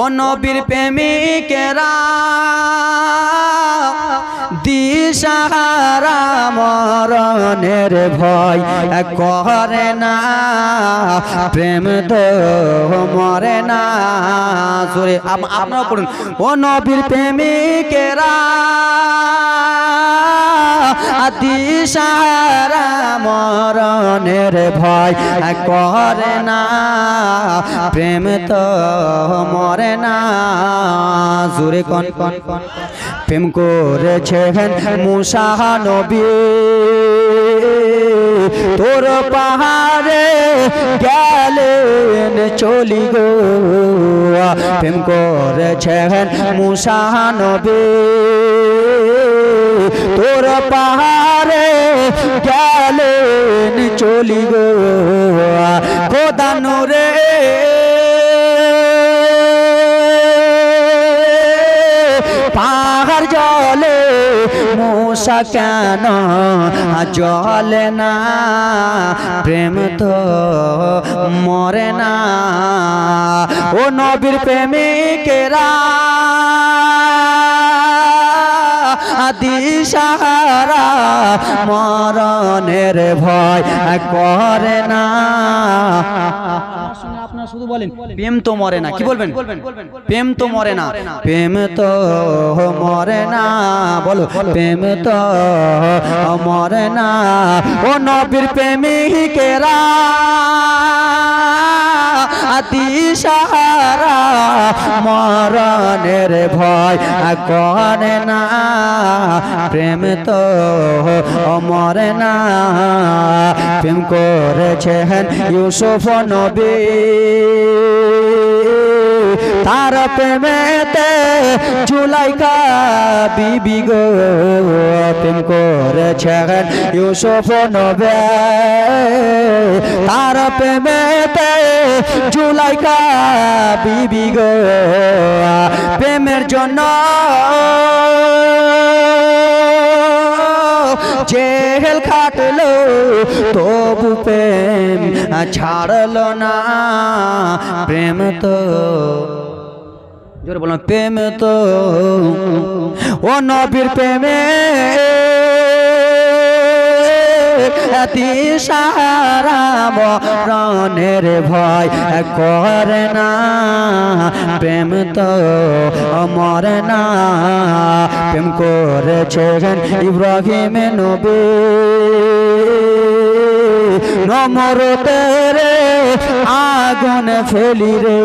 ও নবীর প্রেমিকেরা, দিশাহারা মরণের ভয় করে না। প্রেম তো মরে না। সরে আপনারা পড়ুন। ও নবীর প্রেমিকেরা, দিশাহারা মরণের ভয় করে না, প্রেম তো মরে না। জুড়ে কন কন কন। প্রেম করেছেন মুসাহ নবী। তোর পাহাড়ে গেলেন চলি গো। প্রেম করেছেন মুসাহ নবী। তোর পাহাড়ে গেলেন চলি গো। কোদানুরে পাহাড় জলে মশা কেন জলে না? প্রেম তো মরে না। ও নবীর প্রেমিকেরা দিশাহারা মরণের ভয় করে না। আপনারা শুধু বলেন প্রেম তো মরে না। কি বলবেন? প্রেম তো মরে না। প্রেম তো মরে না। বলো প্রেম তো মরে না। ও নবীর প্রেমিকেরা দিশাহারা মরণের ভয় করে না। প্রেম তো মরে না। প্রেম করেছেন ইউসুফ নবী। তার প্রেমেতে জুলাইকা বিবি গো, প্রেম করেছেন ইউসুফ নবে। তার প্রেমেতে জুলাইকা বিবি গো, প্রেমের জন্য জেহেল খাটলো, তবু প্রেম ছাড়লো না। প্রেম তো জোরে বললাম, প্রেম তো ও নবীর প্রেমে সারা মরণের ভয় করে না। প্রেম তো মরে না। প্রেম করেছেন ইব্রাহিম নবী। নমর তেরে আগুন ফেলি রে।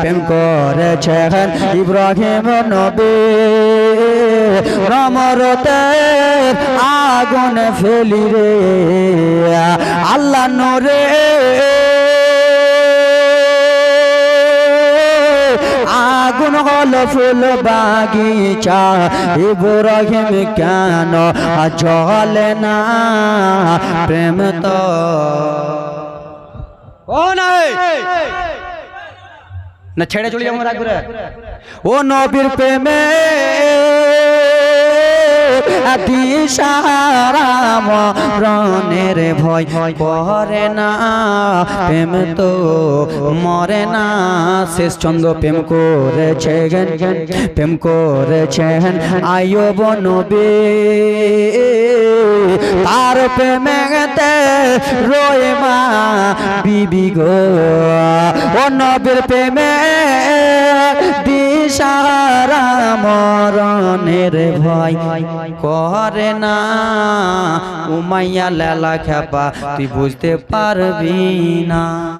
প্রেম করেছেন ইব্রাহিম নবী। নমর তে আগুন ফেলি রে। ফুল বাগিচা, ইব্রাহিম কেন জলে না? প্রেম তো না ছেড়ে চলে যাব রাখবে ও নবীর প্রেমে দিশারা মরণের ভয় করে না। প্রেম তো মরে না। শেষ চন্দ্র প্রেম করেছেন প্রেম করেছেন আয়ব নবী তার প্রেমেতে রয়ে মা বিবি গো। ও নবীর প্রেমে দিশারা মরণের ভয় করে না। উমাইয়া লেলা খেপা তুই বুঝতে পারবি না।